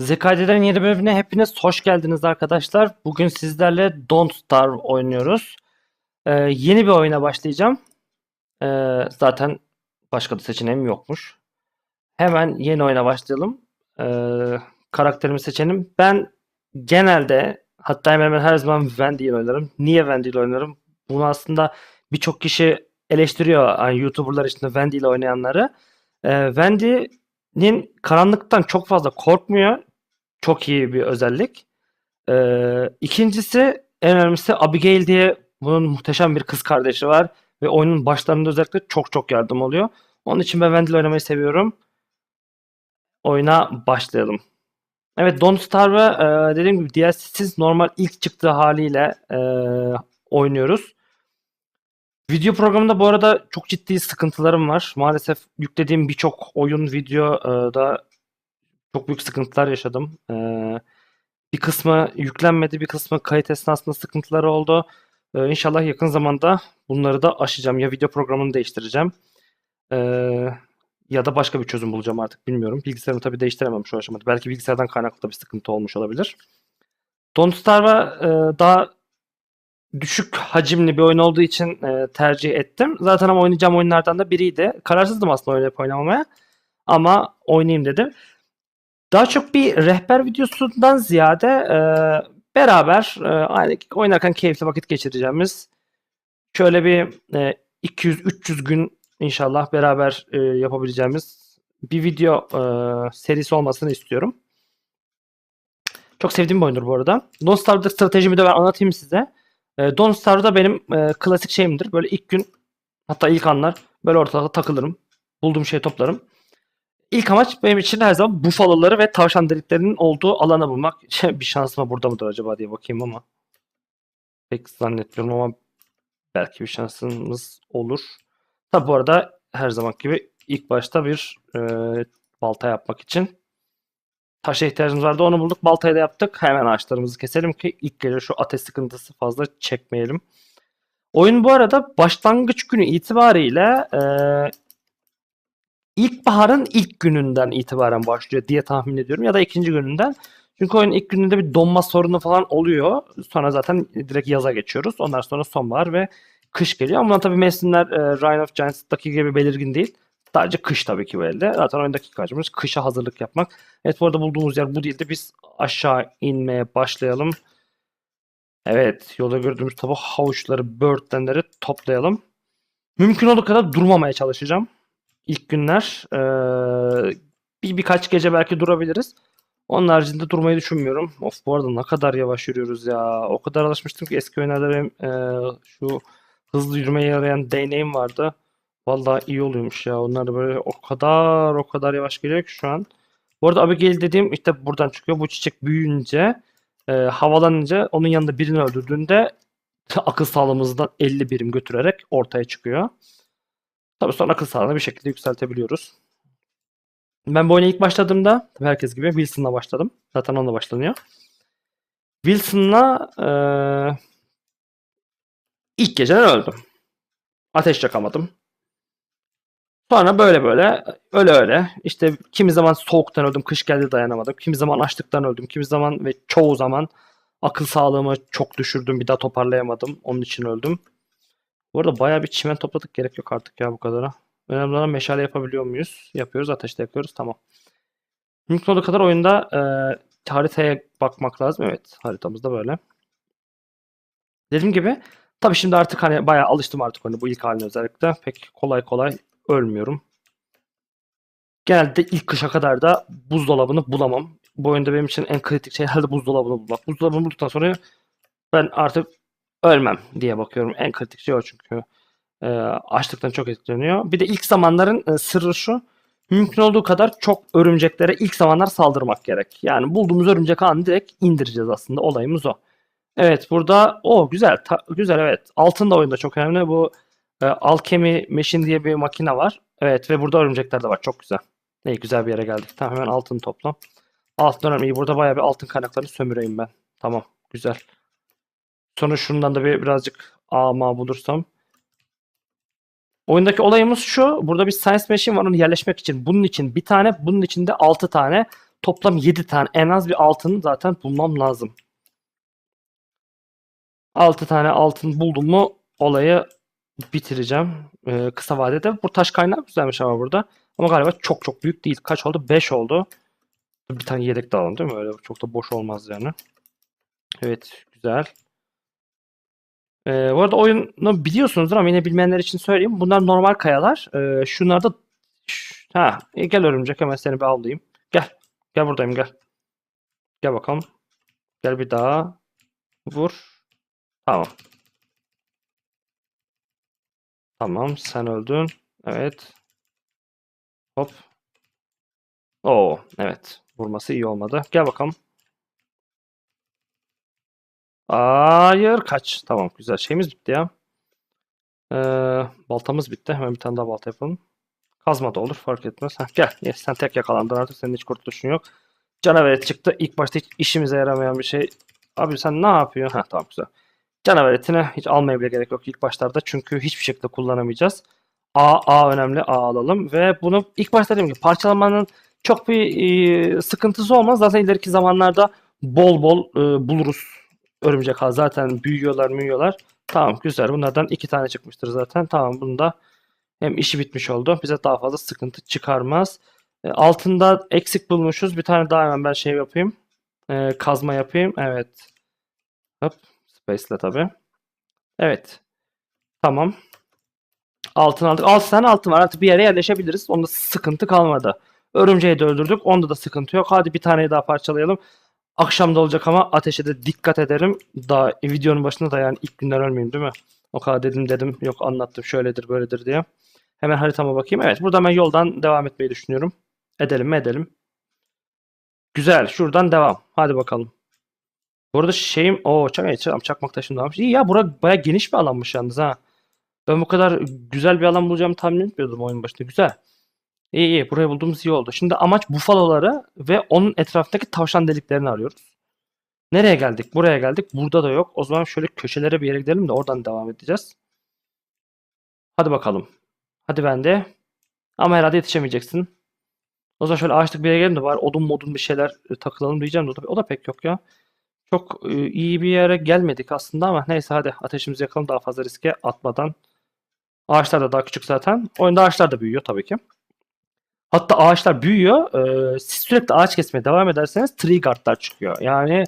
ZKD'den yeni bölümüne hepiniz hoş geldiniz arkadaşlar. Bugün sizlerle Don't Starve oynuyoruz. Ee, yeni bir oyuna başlayacağım. Ee, zaten başka da seçeneğim yokmuş. Hemen yeni oyuna başlayalım. Ee, karakterimi seçelim. Ben genelde hatta hemen hemen her zaman Wendy ile oynarım. Niye Wendy ile oynarım? Bunu aslında birçok kişi eleştiriyor. Yani YouTuber'lar içinde Wendy ile oynayanları. Ee, Wendy'nin karanlıktan çok fazla korkmuyor. Çok iyi bir özellik. Ee, ikincisi en önemlisi Abigail diye bunun muhteşem bir kız kardeşi var. Ve oyunun başlarında özellikle çok çok yardım oluyor. Onun için ben Wendy'le oynamayı seviyorum. Oyuna başlayalım. Evet Don't Starve'ı e, dediğim gibi DLC'siz normal ilk çıktığı haliyle e, oynuyoruz. Video programında bu arada çok ciddi sıkıntılarım var. Maalesef yüklediğim birçok oyun videoda çok büyük sıkıntılar yaşadım. Ee, bir kısmı yüklenmedi, bir kısmı kayıt esnasında sıkıntıları oldu. Ee, inşallah yakın zamanda bunları da aşacağım. Ya video programını değiştireceğim. ee, ya da başka bir çözüm bulacağım artık bilmiyorum. Bilgisayarımı tabii değiştiremem şu aşamada. Belki bilgisayardan kaynaklı da bir sıkıntı olmuş olabilir. Don't Starve'a e, daha düşük hacimli bir oyun olduğu için e, tercih ettim. Zaten ama oynayacağım oyunlardan da biriydi. Kararsızdım aslında oynayıp oynamamaya. Ama oynayayım dedim. Daha çok bir rehber videosundan ziyade e, beraber e, oynarken keyifli vakit geçireceğimiz şöyle bir e, 200-300 gün inşallah beraber e, yapabileceğimiz bir video e, serisi olmasını istiyorum. Çok sevdiğim bir oyundur bu arada. Don't Starve'da stratejimi de ben anlatayım size. E, Don't Starve'da benim e, klasik şeyimdir. Böyle ilk gün hatta ilk anlar böyle ortalıkta takılırım. Bulduğum şeyi toplarım. İlk amaç benim için her zaman bufaloları ve tavşan deliklerinin olduğu alanı bulmak. bir şansıma burada mıdır acaba diye bakayım ama. Pek zannetmiyorum ama belki bir şansımız olur. Tabi bu arada her zaman gibi ilk başta bir e, balta yapmak için taşa ihtiyacımız vardı. Onu bulduk. Baltayı da yaptık. Hemen ağaçlarımızı keselim ki ilk gece şu ateş sıkıntısı fazla çekmeyelim. Oyun bu arada başlangıç günü itibariyle e, ilkbaharın ilk gününden itibaren başlıyor diye tahmin ediyorum ya da ikinci gününden. Çünkü oyunun ilk gününde bir donma sorunu falan oluyor. Sonra zaten direkt yaza geçiyoruz. Ondan sonra sonbahar ve kış geliyor. Ama tabii mevsimler e, Ryan of Giants'taki gibi belirgin değil. Sadece kış tabii ki böyle. Zaten oyundaki ilk amacımız kışa hazırlık yapmak. Evet bu arada bulduğumuz yer bu değildi. Biz aşağı inmeye başlayalım. Evet yolda gördüğümüz tabi havuçları, böğürtlenleri toplayalım. Mümkün olduğu kadar durmamaya çalışacağım. İlk günler eee, bir birkaç gece belki durabiliriz. Onun haricinde durmayı düşünmüyorum. Of bu arada ne kadar yavaş yürüyoruz ya. O kadar alışmıştım ki eski oyunlarda eee, şu hızlı yürümeye yarayan değneğim vardı. Vallahi iyi oluyormuş ya. Onlar böyle o kadar o kadar yavaş geliyor ki şu an. Bu arada Abigail dediğim işte buradan çıkıyor. Bu çiçek büyüyünce eee, havalanınca onun yanında birini öldürdüğünde akıl sağlığımızdan 50 birim götürerek ortaya çıkıyor. Tabii sonra akıl sağlığını bir şekilde yükseltebiliyoruz. Ben bu oyuna ilk başladığımda tabii herkes gibi Wilson'la başladım. Zaten onunla başlanıyor. Wilson'la eee, ilk geceden öldüm. Ateş yakamadım. Sonra böyle böyle öyle öyle işte kimi zaman soğuktan öldüm, kış geldi dayanamadım. Kimi zaman açlıktan öldüm, kimi zaman ve çoğu zaman akıl sağlığımı çok düşürdüm, bir daha toparlayamadım. Onun için öldüm. Bu arada bayağı bir çimen topladık. Gerek yok artık ya bu kadara. Önemli olan meşale yapabiliyor muyuz? Yapıyoruz. Ateşte yakıyoruz. Tamam. Mümkün olduğu kadar oyunda e, haritaya bakmak lazım. Evet. Haritamız da böyle. Dediğim gibi tabii şimdi artık hani bayağı alıştım artık oyuna bu ilk haline özellikle. Pek kolay kolay ölmüyorum. Genelde ilk kışa kadar da buzdolabını bulamam. Bu oyunda benim için en kritik şey herhalde buzdolabını bulmak. Buzdolabını bulduktan sonra ben artık ölmem diye bakıyorum. En kritik şey o çünkü. E, açlıktan çok etkileniyor. Bir de ilk zamanların e, sırrı şu. Mümkün olduğu kadar çok örümceklere ilk zamanlar saldırmak gerek. Yani bulduğumuz örümcek ağını direkt indireceğiz aslında. Olayımız o. Evet burada o güzel ta- güzel evet. Altın da oyunda çok önemli. Bu e, Alchemy Machine diye bir makine var. Evet ve burada örümcekler de var. Çok güzel. Ne güzel bir yere geldik. Tamam hemen altın topla. Altın önemli. İyi, Burada bayağı bir altın kaynaklarını sömüreyim ben. Tamam güzel. Sonra şundan da bir birazcık ama bulursam. Oyundaki olayımız şu. Burada bir science machine var onu yerleşmek için. Bunun için bir tane, bunun için de 6 tane. toplam 7 tane en az bir altın zaten bulmam lazım. 6 tane altın buldum mu olayı bitireceğim. Ee, kısa vadede. Bu taş kaynağı güzelmiş ama burada. Ama galiba çok çok büyük değil. Kaç oldu? 5 oldu. Bir tane yedek de alalım değil mi? Öyle çok da boş olmaz yani. Evet. Güzel. Ee, bu arada oyunu biliyorsunuzdur ama yine bilmeyenler için söyleyeyim. Bunlar normal kayalar. Ee, şunlar da ha, e, gel örümcek hemen seni bir avlayayım. Gel. Gel buradayım gel. Gel bakalım. Gel bir daha. Vur. Tamam. Tamam sen öldün. Evet. Hop. Oo evet. Vurması iyi olmadı. Gel bakalım. Hayır kaç. Tamam güzel. Şeyimiz bitti ya. Ee, baltamız bitti. Hemen bir tane daha balta yapalım. Kazma da olur fark etmez. Heh, gel. Yes, sen tek yakalandın artık. Senin hiç kurtuluşun yok. Canavar çıktı. İlk başta hiç işimize yaramayan bir şey. Abi sen ne yapıyorsun? Ha tamam güzel. Canavar etini hiç almaya bile gerek yok ilk başlarda. Çünkü hiçbir şekilde kullanamayacağız. A, A önemli. A alalım. Ve bunu ilk başta dedim ki parçalamanın çok bir e, sıkıntısı olmaz. Zaten ileriki zamanlarda bol bol e, buluruz. Örümcek ağ zaten büyüyorlar büyüyorlar. Tamam güzel. Bunlardan iki tane çıkmıştır zaten. Tamam bunu da hem işi bitmiş oldu. Bize daha fazla sıkıntı çıkarmaz. E, altında eksik bulmuşuz. Bir tane daha hemen ben şey yapayım. E, kazma yapayım. Evet. Hop. Space'le tabii. Evet. Tamam. Altın aldık. 6 tane altın var. Artık bir yere yerleşebiliriz. Onda sıkıntı kalmadı. Örümceği de öldürdük. Onda da sıkıntı yok. Hadi bir taneyi daha parçalayalım. Akşam da olacak ama ateşe de dikkat ederim. Daha videonun başında da yani ilk günden ölmeyeyim değil mi? O kadar dedim dedim. Yok anlattım şöyledir böyledir diye. Hemen haritama bakayım. Evet burada ben yoldan devam etmeyi düşünüyorum. Edelim mi edelim. Güzel. Şuradan devam. Hadi bakalım. Bu arada şeyim o çak çak çakmak taşım almış. İyi ya bura baya geniş bir alanmış yalnız ha. Ben bu kadar güzel bir alan bulacağımı tahmin etmiyordum oyun başında. Güzel. İyi iyi. Burayı bulduğumuz iyi oldu. Şimdi amaç bufaloları ve onun etrafındaki tavşan deliklerini arıyoruz. Nereye geldik? Buraya geldik. Burada da yok. O zaman şöyle köşelere bir yere gidelim de oradan devam edeceğiz. Hadi bakalım. Hadi ben de. Ama herhalde yetişemeyeceksin. O zaman şöyle ağaçlık bir yere gidelim de var odun modun bir şeyler e, takılalım diyeceğim de o da, o da pek yok ya. Çok e, iyi bir yere gelmedik aslında ama neyse hadi ateşimizi yakalım daha fazla riske atmadan. Ağaçlar da daha küçük zaten. Oyunda ağaçlar da büyüyor tabii ki. Hatta ağaçlar büyüyor. E, siz sürekli ağaç kesmeye devam ederseniz tree guardlar çıkıyor. Yani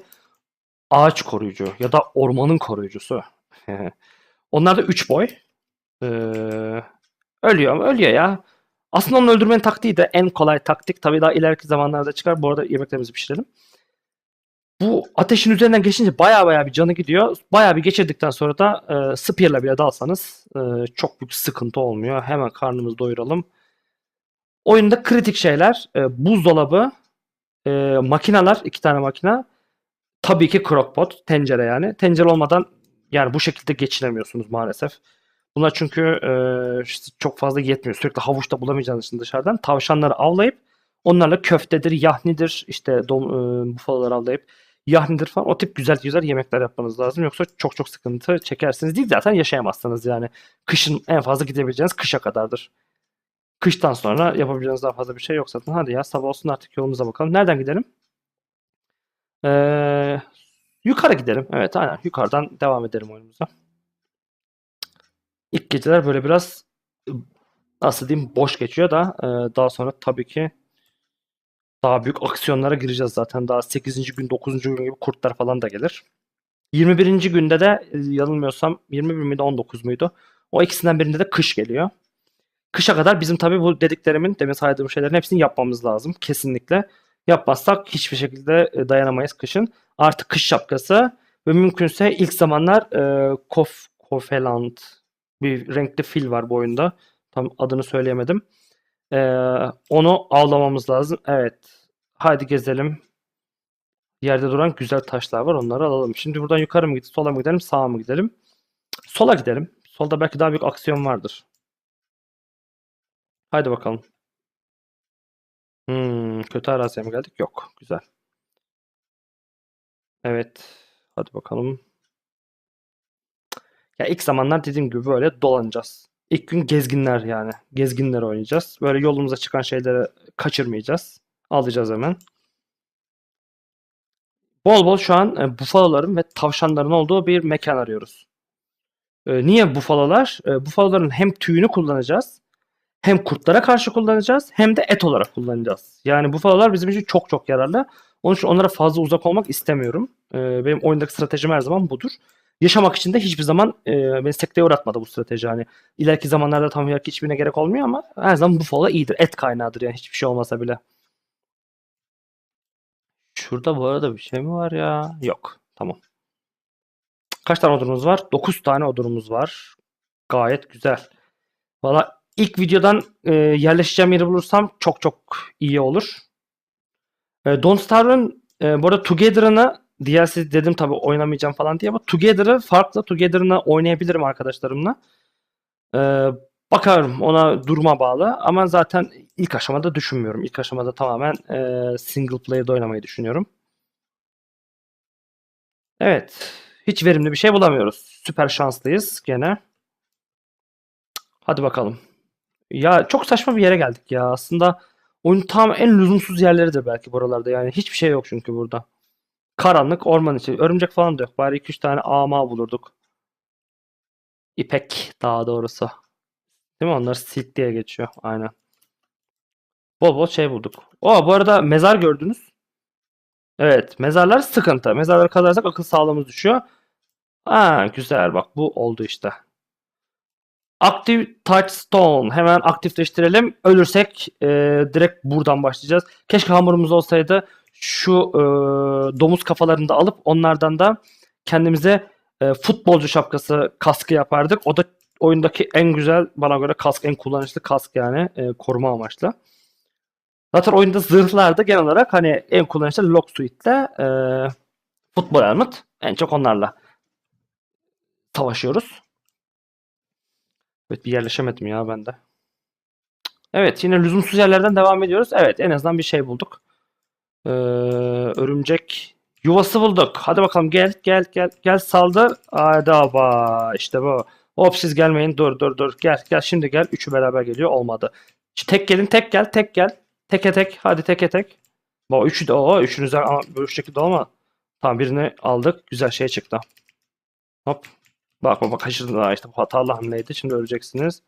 ağaç koruyucu ya da ormanın koruyucusu. Onlar da 3 boy. Ee, ölüyor mu? Ölüyor ya. Aslında onu öldürmenin taktiği de en kolay taktik. Tabii daha ileriki zamanlarda çıkar. Bu arada yemeklerimizi pişirelim. Bu ateşin üzerinden geçince baya baya bir canı gidiyor. Baya bir geçirdikten sonra da e, spear'la bile dalsanız e, çok büyük sıkıntı olmuyor. Hemen karnımızı doyuralım. Oyunda kritik şeyler. E, buzdolabı, e, makineler, iki tane makine. Tabii ki crockpot, tencere yani. Tencere olmadan yani bu şekilde geçinemiyorsunuz maalesef. Bunlar çünkü e, işte çok fazla yetmiyor. Sürekli havuçta bulamayacağınız için dışarıdan tavşanları avlayıp onlarla köftedir, yahnidir, işte dom, e, bufaloları avlayıp yahnidir falan o tip güzel güzel yemekler yapmanız lazım. Yoksa çok çok sıkıntı çekersiniz. Değil zaten yaşayamazsınız yani. Kışın en fazla gidebileceğiniz kışa kadardır. Kıştan sonra yapabileceğiniz daha fazla bir şey yok zaten. Hadi ya sabah olsun artık yolumuza bakalım. Nereden gidelim? Ee, yukarı gidelim. Evet aynen yukarıdan devam edelim oyunumuza. İlk geceler böyle biraz nasıl diyeyim boş geçiyor da e, daha sonra tabii ki daha büyük aksiyonlara gireceğiz zaten. Daha 8. gün 9. gün gibi kurtlar falan da gelir. 21. günde de yanılmıyorsam 21 miydi 19 muydu? O ikisinden birinde de kış geliyor. Kışa kadar bizim tabii bu dediklerimin demin saydığım şeylerin hepsini yapmamız lazım. Kesinlikle. Yapmazsak hiçbir şekilde e, dayanamayız kışın. Artık kış şapkası ve mümkünse ilk zamanlar e, Kof, Kofeland bir renkli fil var bu oyunda. Tam adını söyleyemedim. Ee, onu avlamamız lazım. Evet. Haydi gezelim. Yerde duran güzel taşlar var. Onları alalım. Şimdi buradan yukarı mı gidelim, sola mı gidelim, sağa mı gidelim? Sola gidelim. Solda belki daha büyük aksiyon vardır. Haydi bakalım. Hmm, kötü araziye mi geldik? Yok. Güzel. Evet. Hadi bakalım. Ya ilk zamanlar dediğim gibi böyle dolanacağız. İlk gün gezginler yani. Gezginler oynayacağız. Böyle yolumuza çıkan şeyleri kaçırmayacağız. Alacağız hemen. Bol bol şu an e, bufaloların ve tavşanların olduğu bir mekan arıyoruz. E, niye bufalolar? E, bufaloların hem tüyünü kullanacağız, hem kurtlara karşı kullanacağız, hem de et olarak kullanacağız. Yani bufalolar bizim için çok çok yararlı. Onun için onlara fazla uzak olmak istemiyorum. E, benim oyundaki stratejim her zaman budur. Yaşamak için de hiçbir zaman e, beni sekteye uğratmadı bu strateji. Hani ileriki zamanlarda tam olarak hiçbirine gerek olmuyor ama her zaman bufalo iyidir. Et kaynağıdır yani hiçbir şey olmasa bile. Şurada bu arada bir şey mi var ya? Yok. Tamam. Kaç tane odunumuz var? 9 tane odunumuz var. Gayet güzel. Valla ilk videodan e, yerleşeceğim yeri bulursam çok çok iyi olur. E, Don't Starve'ın e, bu arada Together'ını DLC dedim tabi oynamayacağım falan diye ama Together'ı farklı. Together'ını oynayabilirim arkadaşlarımla. E, bakarım ona duruma bağlı ama zaten ilk aşamada düşünmüyorum. İlk aşamada tamamen e, single player'da oynamayı düşünüyorum. Evet. Hiç verimli bir şey bulamıyoruz. Süper şanslıyız gene. Hadi bakalım. Ya çok saçma bir yere geldik ya. Aslında oyun tam en lüzumsuz yerleridir belki buralarda. Yani hiçbir şey yok çünkü burada. Karanlık, orman içi. Örümcek falan da yok. Bari 2-3 tane ama bulurduk. İpek daha doğrusu. Değil mi? Onlar silk diye geçiyor. Aynen. Bol bol şey bulduk. O bu arada mezar gördünüz. Evet, mezarlar sıkıntı. Mezarları kazarsak akıl sağlığımız düşüyor. Ha, güzel bak bu oldu işte. Active Touchstone. Hemen aktifleştirelim. Ölürsek e, direkt buradan başlayacağız. Keşke hamurumuz olsaydı. Şu e, domuz kafalarını da alıp onlardan da kendimize e, futbolcu şapkası kaskı yapardık. O da oyundaki en güzel bana göre kask, en kullanışlı kask yani e, koruma amaçlı. Zaten oyunda zırhlarda genel olarak hani en kullanışlı Locksuit'le e, futbol helmet en çok onlarla savaşıyoruz. Evet bir yerleşemedim ya ben de. Evet yine lüzumsuz yerlerden devam ediyoruz. Evet en azından bir şey bulduk. Ee, örümcek yuvası bulduk. Hadi bakalım gel gel gel gel saldır. Haydi aba işte bu. Hop siz gelmeyin dur dur dur gel gel şimdi gel. Üçü beraber geliyor olmadı. Tek gelin tek gel tek gel. Teke tek hadi teke tek. Bu üçü de o üçünüzden ama böyle şekilde olma. Tamam birini aldık. Güzel şey çıktı. Hop. Bak bak kaçırdın daha işte bu hatalı hamleydi. Şimdi öleceksiniz.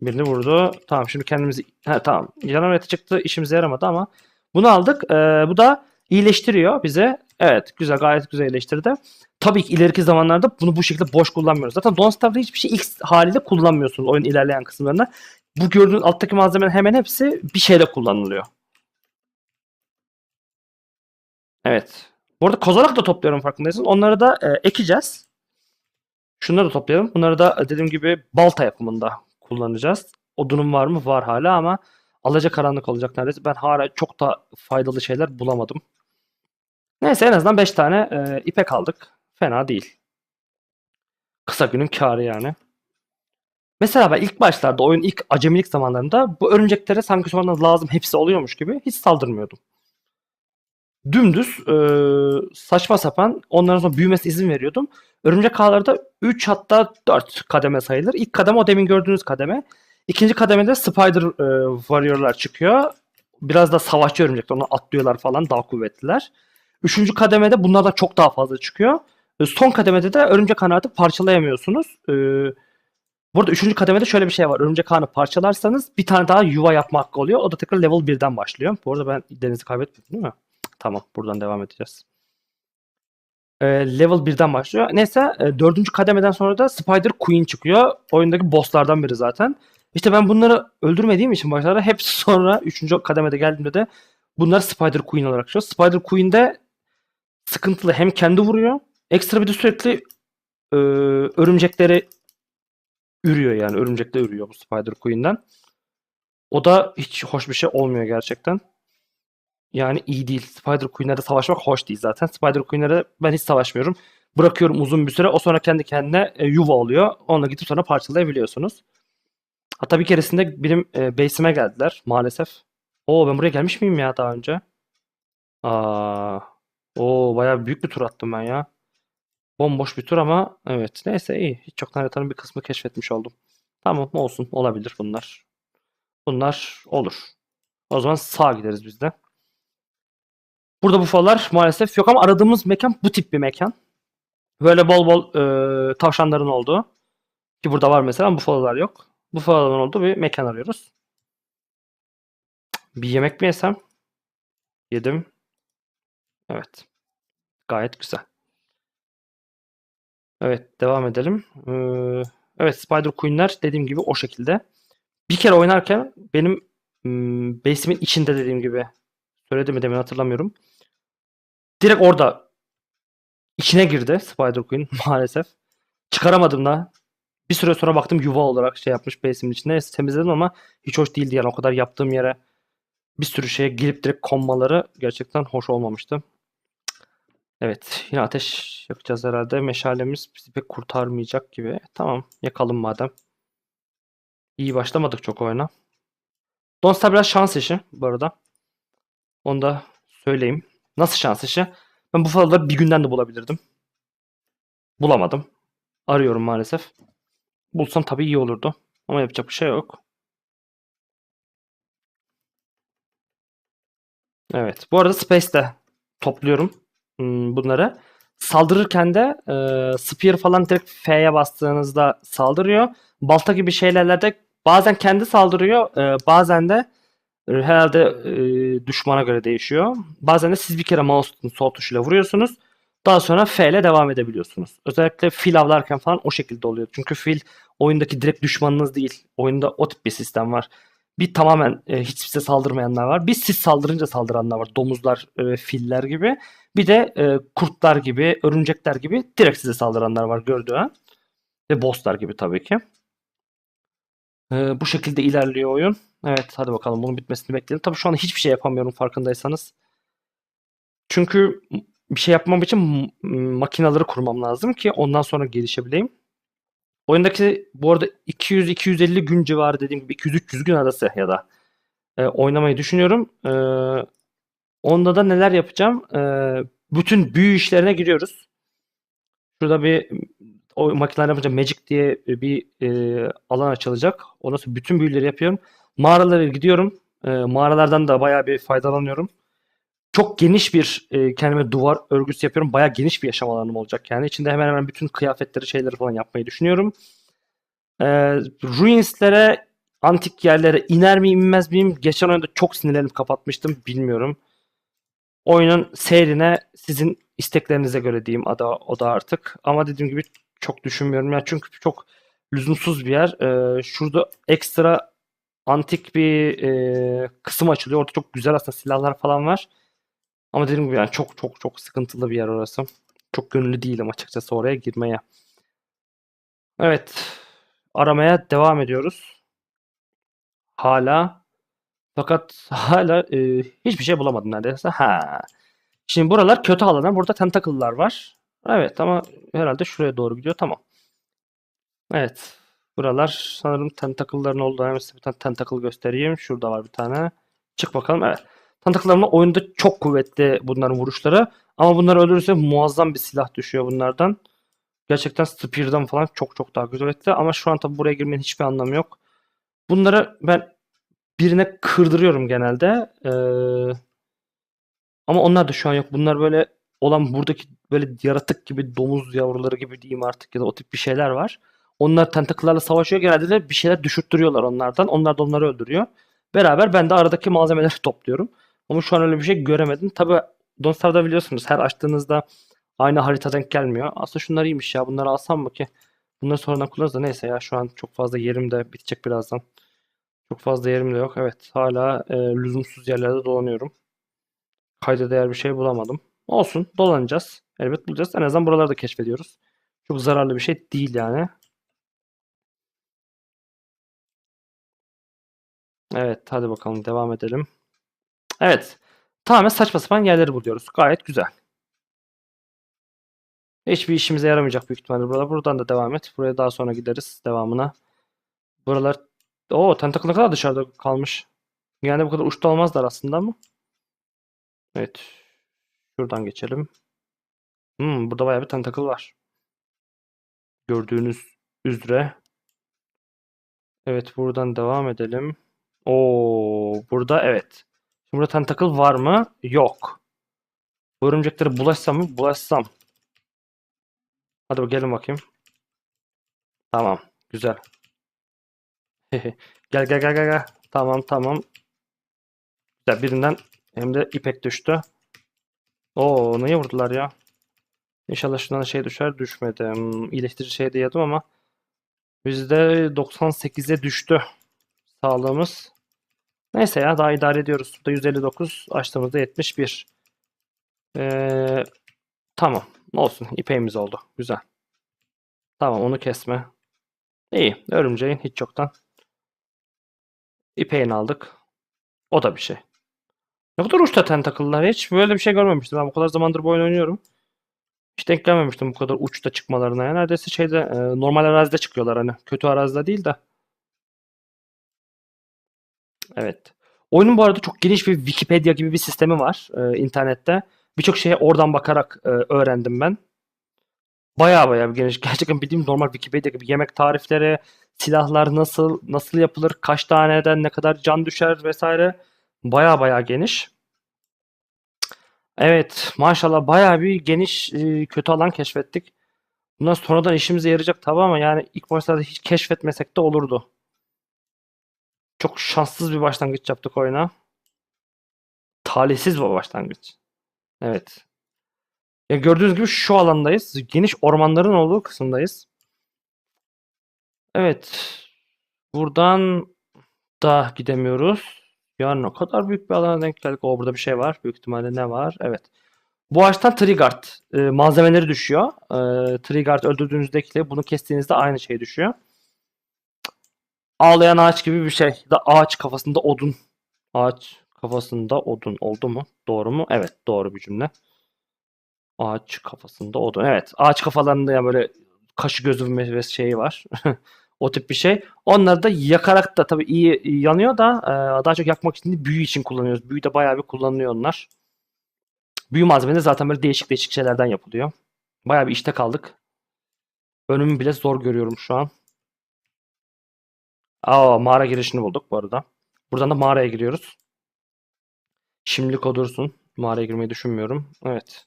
Birini vurdu. Tamam şimdi kendimizi... He tamam. Canavar çıktı. işimize yaramadı ama. Bunu aldık. Ee, bu da iyileştiriyor bize. Evet güzel gayet güzel iyileştirdi. Tabii ki ileriki zamanlarda bunu bu şekilde boş kullanmıyoruz. Zaten Don't Starve'da hiçbir şey ilk haliyle kullanmıyorsunuz oyun ilerleyen kısımlarında. Bu gördüğünüz alttaki malzemenin hemen hepsi bir şeyde kullanılıyor. Evet. Bu arada kozalak da topluyorum farkındaysınız. Onları da e, ekeceğiz. Şunları da toplayalım. Bunları da dediğim gibi balta yapımında kullanacağız. Odunum var mı? Var hala ama alacakaranlık olacak neredeyse. Ben hala çok da faydalı şeyler bulamadım. Neyse en azından 5 tane e, ipek aldık. Fena değil. Kısa günün karı yani. Mesela ben ilk başlarda oyun ilk acemilik zamanlarında bu örümceklere sanki sonradan lazım hepsi oluyormuş gibi hiç saldırmıyordum. Dümdüz e, saçma sapan onların sonra büyümesi izin veriyordum. Örümcek ağları da 3 hatta 4 kademe sayılır. İlk kademe o demin gördüğünüz kademe. İkinci kademede Spider e, Warrior'lar çıkıyor. Biraz da savaşçı örümcekler. Onu atlıyorlar falan daha kuvvetliler. Üçüncü kademede bunlardan çok daha fazla çıkıyor. E, son kademede de örümcek ağını artık parçalayamıyorsunuz. E, burada üçüncü kademede şöyle bir şey var. Örümcek ağını parçalarsanız bir tane daha yuva yapma hakkı oluyor. O da tekrar level 1'den başlıyor. Bu arada ben denizi kaybetmedim değil mi? Tamam buradan devam edeceğiz. E, level 1'den başlıyor. Neyse e, dördüncü kademeden sonra da Spider Queen çıkıyor. Oyundaki bosslardan biri zaten. İşte ben bunları öldürmediğim için başlarda hepsi sonra 3. kademede geldiğimde de bunlar Spider Queen olarak çıkıyor. Spider Queen'de sıkıntılı hem kendi vuruyor. Ekstra bir de sürekli e, örümcekleri ürüyor yani. Örümcekler ürüyor bu Spider Queen'den. O da hiç hoş bir şey olmuyor gerçekten. Yani iyi değil. Spider Queen'lere savaşmak hoş değil zaten. Spider Queen'lere ben hiç savaşmıyorum. Bırakıyorum uzun bir süre. O sonra kendi kendine e, yuva oluyor. Onunla gidip sonra parçalayabiliyorsunuz. Hatta bir keresinde benim e, base'ime geldiler maalesef. Oo ben buraya gelmiş miyim ya daha önce? Aa, o bayağı büyük bir tur attım ben ya. Bomboş bir tur ama evet neyse iyi. Hiç çok haritanın bir kısmı keşfetmiş oldum. Tamam olsun olabilir bunlar. Bunlar olur. O zaman sağa gideriz biz de. Burada bufalar maalesef yok ama aradığımız mekan bu tip bir mekan. Böyle bol bol e, tavşanların olduğu. Ki burada var mesela ama bufalolar yok. Bufaloların olduğu bir mekan arıyoruz. Bir yemek mi yesem? Yedim. Evet. Gayet güzel. Evet devam edelim. Ee, evet Spider Queen'ler dediğim gibi o şekilde. Bir kere oynarken benim hmm, base'imin içinde dediğim gibi söyledim mi demin hatırlamıyorum. Direkt orada içine girdi Spider Queen maalesef. Çıkaramadım da. Bir süre sonra baktım yuva olarak şey yapmış base'imin içinde. Temizledim ama hiç hoş değildi yani o kadar yaptığım yere bir sürü şeye girip direkt konmaları gerçekten hoş olmamıştı. Evet, yine ateş yakacağız herhalde. Meşalemiz bizi pek kurtarmayacak gibi. Tamam, yakalım madem. İyi başlamadık çok oyuna. Don't Starve biraz şans işi bu arada. Onu da söyleyeyim. Nasıl şans işi? Ben bu falaları bir günden de bulabilirdim. Bulamadım. Arıyorum maalesef. Bulsam tabii iyi olurdu. Ama yapacak bir şey yok. Evet. Bu arada Space'de topluyorum hmm, bunları. Saldırırken de e, Spear falan direkt F'ye bastığınızda saldırıyor. Balta gibi şeylerle de bazen kendi saldırıyor. e, bazen de herhalde e, düşmana göre değişiyor. Bazen de siz bir kere mouse'un sol tuşuyla vuruyorsunuz. Daha sonra F ile devam edebiliyorsunuz. Özellikle fil avlarken falan o şekilde oluyor. Çünkü fil oyundaki direkt düşmanınız değil. Oyunda o tip bir sistem var. Bir tamamen e, hiç size saldırmayanlar var. Bir siz saldırınca saldıranlar var. Domuzlar, e, filler gibi. Bir de e, kurtlar gibi, örümcekler gibi direkt size saldıranlar var gördüğü an. Ve bosslar gibi tabii ki. E, bu şekilde ilerliyor oyun. Evet hadi bakalım bunun bitmesini bekleyelim. Tabii şu anda hiçbir şey yapamıyorum farkındaysanız. Çünkü bir şey yapmam için makinaları kurmam lazım ki ondan sonra gelişebileyim. Oyundaki bu arada 200-250 gün civarı dediğim gibi 200-300 gün arası ya da e, oynamayı düşünüyorum. E, onda da neler yapacağım? E, bütün büyü işlerine giriyoruz. Şurada bir o makineler yapınca Magic diye bir e, alan açılacak. Ondan sonra bütün büyüleri yapıyorum. Mağaralara gidiyorum. E, mağaralardan da bayağı bir faydalanıyorum. Çok geniş bir e, kendime duvar örgüsü yapıyorum. Bayağı geniş bir yaşam alanım olacak yani. İçinde hemen hemen bütün kıyafetleri, şeyleri falan yapmayı düşünüyorum. E, ruinslere, antik yerlere iner miyim, inmez miyim? Geçen oyunda çok sinirlenip kapatmıştım. Bilmiyorum. Oyunun seyrine sizin isteklerinize göre diyeyim o da, o da artık. Ama dediğim gibi çok düşünmüyorum. Yani çünkü çok lüzumsuz bir yer. E, şurada ekstra antik bir e, kısım açılıyor. Orada çok güzel aslında silahlar falan var. Ama dediğim gibi yani çok çok çok sıkıntılı bir yer orası. Çok gönüllü değilim açıkçası oraya girmeye. Evet. Aramaya devam ediyoruz. Hala. Fakat hala e, hiçbir şey bulamadım neredeyse. Ha. Şimdi buralar kötü alanlar. Burada tentacle'lar var. Evet ama herhalde şuraya doğru gidiyor. Tamam. Evet. Buralar sanırım tentacle'ların olduğu. Hemen size bir tane tentacle göstereyim. Şurada var bir tane. Çık bakalım. Evet. Tentacle'ların oyunda çok kuvvetli bunların vuruşları. Ama bunları öldürürse muazzam bir silah düşüyor bunlardan. Gerçekten Spear'dan falan çok çok daha kuvvetli. Ama şu an tabi buraya girmenin hiçbir anlamı yok. Bunları ben birine kırdırıyorum genelde. Ee, ama onlar da şu an yok. Bunlar böyle olan buradaki böyle yaratık gibi domuz yavruları gibi diyeyim artık ya da o tip bir şeyler var. Onlar tentacle'larla savaşıyor. Genelde de bir şeyler düşürttürüyorlar onlardan. Onlar da onları öldürüyor. Beraber ben de aradaki malzemeleri topluyorum. Ama şu an öyle bir şey göremedim. Tabi Don't Starve'da biliyorsunuz her açtığınızda aynı harita denk gelmiyor. Aslında şunlar iyiymiş ya. Bunları alsam mı ki? Bunları sonradan kullanırız da neyse ya şu an çok fazla yerim de bitecek birazdan. Çok fazla yerim de yok. Evet hala e, lüzumsuz yerlerde dolanıyorum. Kayda değer bir şey bulamadım. Olsun dolanacağız. Elbet bulacağız. En azından buraları da keşfediyoruz. Çok zararlı bir şey değil yani. Evet hadi bakalım devam edelim. Evet. Tamamen saçma sapan yerleri buluyoruz. Gayet güzel. Hiçbir işimize yaramayacak büyük ihtimalle buralar. Buradan da devam et. Buraya daha sonra gideriz devamına. Buralar o tentacle ne kadar dışarıda kalmış. Yani bu kadar uçta olmazlar aslında ama. Evet. Şuradan geçelim. Hmm, burada bayağı bir tentacle var. Gördüğünüz üzere. Evet buradan devam edelim. Oo, burada evet. Şimdi burada tentacle var mı? Yok. Bu örümceklere bulaşsam mı? Bulaşsam. Hadi bak gelin bakayım. Tamam. Güzel. gel gel gel gel gel. Tamam tamam. Güzel birinden hem de ipek düştü. Oo niye vurdular ya? İnşallah şundan şey düşer. Düşmedi. İyileştirici şey de yedim ama Bizde 98'e düştü sağlığımız. Neyse ya daha idare ediyoruz. Burada 159 açtığımızda 71. Ee, tamam. Olsun. İpeğimiz oldu. Güzel. Tamam onu kesme. İyi. Örümceğin hiç yoktan. İpeğini aldık. O da bir şey. Ne kadar uçta tentacle'lar hiç böyle bir şey görmemiştim. Ben bu kadar zamandır bu oyunu oynuyorum. Hiç denk gelmemiştim bu kadar uçta çıkmalarına. Yani neredeyse şeyde e, normal arazide çıkıyorlar hani. Kötü arazide değil de. Evet. Oyunun bu arada çok geniş bir Wikipedia gibi bir sistemi var e, internette. Birçok şeye oradan bakarak e, öğrendim ben. Baya baya bir geniş. Gerçekten bildiğim normal Wikipedia gibi yemek tarifleri, silahlar nasıl, nasıl yapılır, kaç taneden ne kadar can düşer vesaire. Baya baya geniş. Evet, maşallah bayağı bir geniş e, kötü alan keşfettik. Bundan sonradan işimize yarayacak tabii ama yani ilk başlarda hiç keşfetmesek de olurdu. Çok şanssız bir başlangıç yaptık oyuna. Talihsiz bir başlangıç. Evet. Ya gördüğünüz gibi şu alandayız. Geniş ormanların olduğu kısımdayız. Evet. Buradan da gidemiyoruz. Ya ne kadar büyük bir alana denk geldik. O burada bir şey var. Büyük ihtimalle ne var? Evet. Bu ağaçtan Trigard e, malzemeleri düşüyor. E, Trigard öldürdüğünüzdeki bunu kestiğinizde aynı şey düşüyor. Ağlayan ağaç gibi bir şey. Da ağaç kafasında odun. Ağaç kafasında odun oldu mu? Doğru mu? Evet doğru bir cümle. Ağaç kafasında odun. Evet ağaç kafalarında ya böyle kaşı gözü ve şeyi var. O tip bir şey. Onları da yakarak da tabii iyi yanıyor da e, daha çok yakmak için değil, büyü için kullanıyoruz. Büyü de bayağı bir kullanılıyor onlar. Büyü malzemeleri zaten böyle değişik değişik şeylerden yapılıyor. Bayağı bir işte kaldık. Önümü bile zor görüyorum şu an. Aa mağara girişini bulduk bu arada. Buradan da mağaraya giriyoruz. Şimdilik o dursun. Mağaraya girmeyi düşünmüyorum. Evet.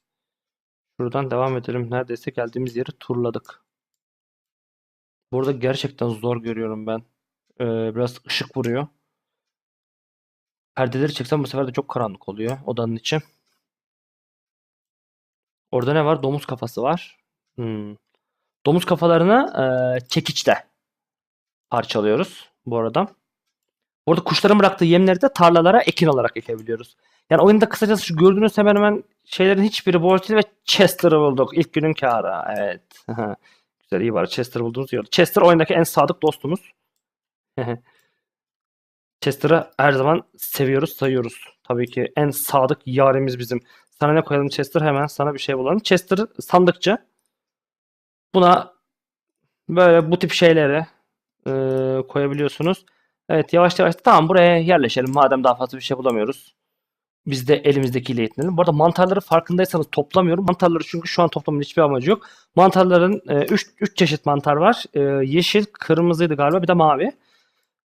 Şuradan devam edelim. Neredeyse geldiğimiz yeri turladık. Burada gerçekten zor görüyorum ben. Ee, biraz ışık vuruyor. Perdeleri çeksem bu sefer de çok karanlık oluyor odanın içi. Orada ne var? Domuz kafası var. Hmm. Domuz kafalarını e, çekiçle parçalıyoruz bu arada. Burada kuşların bıraktığı yemleri de tarlalara ekin olarak ekebiliyoruz. Yani oyunda kısacası şu gördüğünüz hemen hemen şeylerin hiçbiri boş değil ve Chester'ı bulduk. İlk günün kârı. Evet. Güzel iyi var. Chester bulduğunuz iyi oldu. Chester oyundaki en sadık dostumuz. Chester'ı her zaman seviyoruz, sayıyoruz. Tabii ki en sadık yarimiz bizim. Sana ne koyalım Chester? Hemen sana bir şey bulalım. Chester sandıkçı. Buna böyle bu tip şeyleri e, koyabiliyorsunuz. Evet yavaş yavaş tamam buraya yerleşelim. Madem daha fazla bir şey bulamıyoruz. Biz de elimizdekiyle yetinelim. Bu arada mantarları farkındaysanız toplamıyorum. Mantarları çünkü şu an toplamın hiçbir amacı yok. Mantarların 3 e, çeşit mantar var. E, yeşil, kırmızıydı galiba bir de mavi.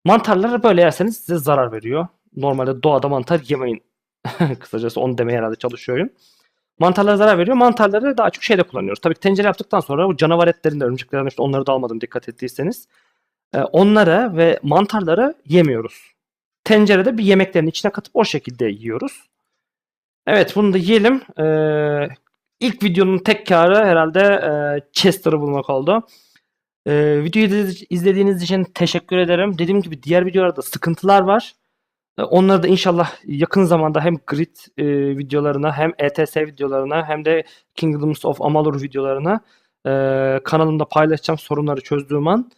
Mantarları böyle yerseniz size zarar veriyor. Normalde doğada mantar yemeyin. Kısacası onu demeye herhalde çalışıyor oyun. Mantarlara zarar veriyor. Mantarları daha çok şeyde kullanıyoruz. Tabii tencere yaptıktan sonra bu canavar etlerinde örümceklerden işte onları da almadım dikkat ettiyseniz. E, onları ve mantarları yemiyoruz. Tencerede bir yemeklerin içine katıp o şekilde yiyoruz. Evet bunu da yiyelim. Ee, ilk videonun tek karı herhalde e, Chester'ı bulmak oldu. Ee, videoyu izlediğiniz için teşekkür ederim. Dediğim gibi diğer videolarda sıkıntılar var. Ee, onları da inşallah yakın zamanda hem Grid e, videolarına hem ETS videolarına hem de Kingdoms of Amalur videolarına e, kanalımda paylaşacağım sorunları çözdüğüm an.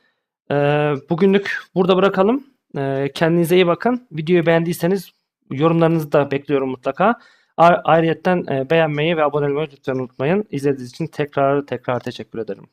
E, bugünlük burada bırakalım. E, kendinize iyi bakın. Videoyu beğendiyseniz yorumlarınızı da bekliyorum mutlaka. Ayrıyeten beğenmeyi ve abone olmayı lütfen unutmayın. İzlediğiniz için tekrar tekrar teşekkür ederim.